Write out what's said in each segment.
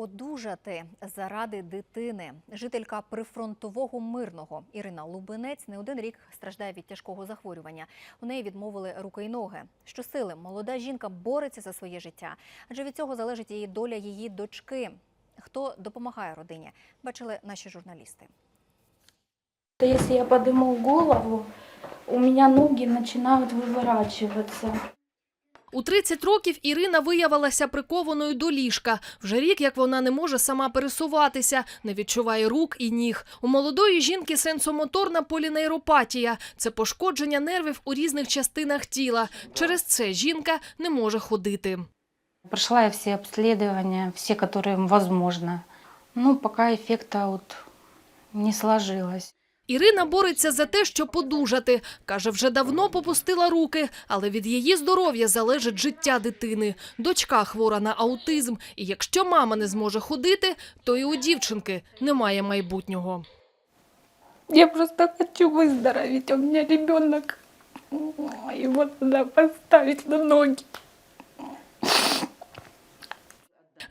Одужати заради дитини. Жителька прифронтового мирного Ірина Лубинець не один рік страждає від тяжкого захворювання. У неї відмовили руки й ноги. Щосили молода жінка бореться за своє життя, адже від цього залежить її доля її дочки. Хто допомагає родині, бачили наші журналісти. Если я подниму голову, у меня ноги начинают выворачиваться. У 30 років Ірина виявилася прикованою до ліжка. Вже рік, як вона не може сама пересуватися, не відчуває рук і ніг. У молодої жінки сенсомоторна полінейропатія – це пошкодження нервів у різних частинах тіла. Через це жінка не може ходити. Прошла я все обследования, все, которые возможно. Ну, пока эффекта вот не сложилось. Ірина бореться за те, щоб подужати. Каже, вже давно попустила руки, але від її здоров'я залежить життя дитини. Дочка хвора на аутизм, і якщо мама не зможе ходити, то і у дівчинки немає майбутнього. Я просто хочу выздороветь. У меня ребенок. Его надо поставить на ноги.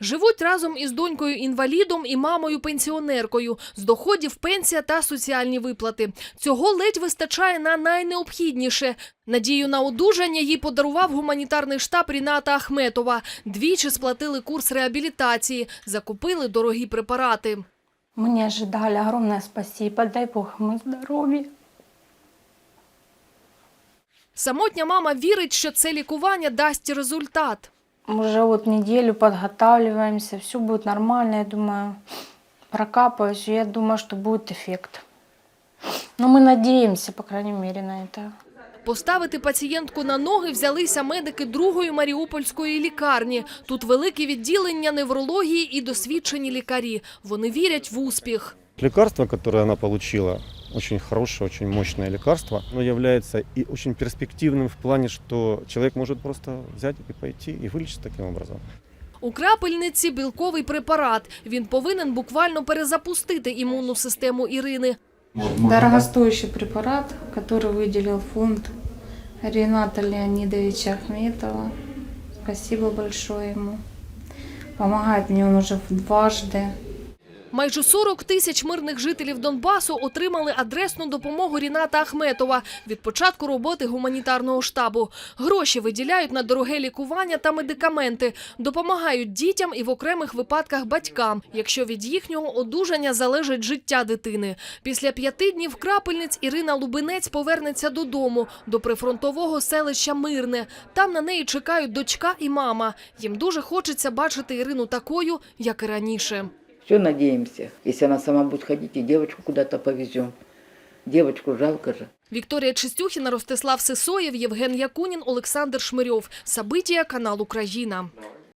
Живуть разом із донькою-інвалідом і мамою-пенсіонеркою. З доходів пенсія та соціальні виплати. Цього ледь вистачає на найнеобхідніше. Надію на одужання їй подарував гуманітарний штаб Ріната Ахметова. Двічі сплатили курс реабілітації, закупили дорогі препарати. Мы не ожидали. Огромное спасибо. Дай Бог мы здоровья. Самотня мама вірить, що це лікування дасть результат. Мы уже вот неделю подготавливаемся. Все будет нормально, я думаю. Прокапаюсь, и я думаю, что будет эффект. Но мы надеемся, по крайней мере, на это. Поставити пацієнтку на ноги взялися медики другої маріупольської лікарні. Тут велике відділення неврології і досвідчені лікарі. Вони вірять в успіх. Лекарство, которое она получила, очень хорошее, очень мощное лекарство, оно является и очень перспективным в плане, что человек может просто взять и пойти и вылечиться таким образом. У крапельниці білковий препарат. Він повинен буквально перезапустити імунну систему Ірини. Дорогостоящий препарат, который выделил фонд Рената Леонидовича Ахметова. Спасибо большое ему. Помогает мне он уже дважды. Майже 40 тисяч мирних жителів Донбасу отримали адресну допомогу Ріната Ахметова від початку роботи гуманітарного штабу. Гроші виділяють на дороге лікування та медикаменти, допомагають дітям і в окремих випадках батькам, якщо від їхнього одужання залежить життя дитини. Після п'яти днів крапельниць Ірина Лубинець повернеться додому, до прифронтового селища Мирне. Там на неї чекають дочка і мама. Їм дуже хочеться бачити Ірину такою, як і раніше. Все надеемся. Если она сама будет ходить, и девочку куда-то повезем. Девочку жалко же. Вікторія Чистюхіна, Ростислав Сисоєв, Євген Якунін, Олександр Шмирьов. Сабитія, канал Україна.